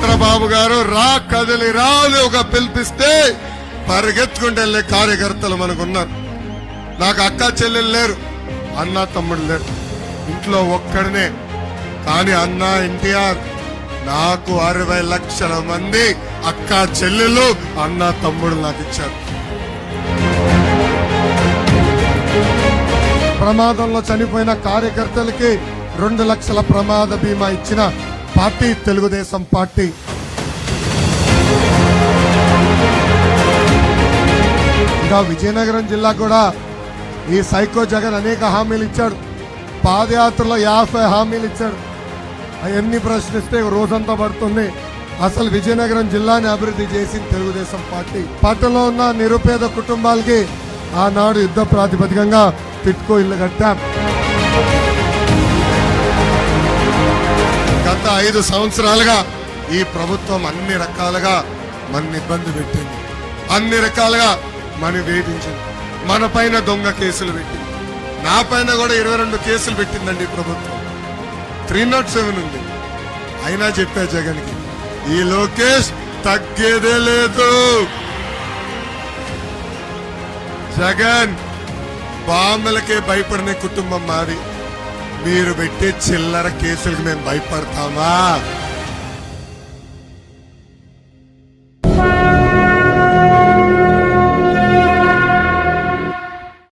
చంద్రబాబు గారు రా కదిలి రాని ఒక పిలిపిస్తే పరిగెత్తుకుంటే వెళ్ళే కార్యకర్తలు మనకున్నారు. నాకు అక్క చెల్లెలు లేరు అన్న తమ్ముడు లేరు. ఇంట్లో ఒక్కడనే. కానీ అన్న ఎన్టీఆర్ నాకు అరవై లక్షల మంది అక్క చెల్లెలు అన్న తమ్ముడు నాకు ఇచ్చారు. ప్రమాదంలో చనిపోయిన కార్యకర్తలకి రెండు లక్షల ప్రమాద బీమా ఇచ్చిన పార్టీ తెలుగుదేశం పార్టీ. ఇంకా విజయనగరం జిల్లా కూడా ఈ సైకో జగన్ అనేక హామీలు ఇచ్చాడు. పాదయాత్రలో యాభై హామీలు ఇచ్చాడు. అవన్నీ ప్రశ్నిస్తే రోజంతా పడుతుంది. అసలు విజయనగరం జిల్లాని అభివృద్ధి చేసింది తెలుగుదేశం పార్టీ. పట్టణంలో ఉన్న నిరుపేద కుటుంబాలకి ఆనాడు యుద్ధ ప్రాతిపదికంగా తిట్టుకో ఇల్లు కట్టాం. ఐదు సంవత్సరాలుగా ఈ ప్రభుత్వం అన్ని రకాలుగా మన ఇబ్బంది పెట్టింది. అన్ని రకాలుగా మన వేధించింది. మన పైన దొంగ కేసులు పెట్టింది. నా పైన కూడా ఇరవై రెండు కేసులు పెట్టిందండి ప్రభుత్వం. త్రీ నాట్ సెవెన్ ఉంది. అయినా చెప్పా జగన్కి ఈ లోకేష్ తగ్గేదే లేదు. జగన్ బాంబులకే భయపడిన కుటుంబం మాది. మీరు పెట్టే చిల్లర కేసులకు మేము భయపడతామా?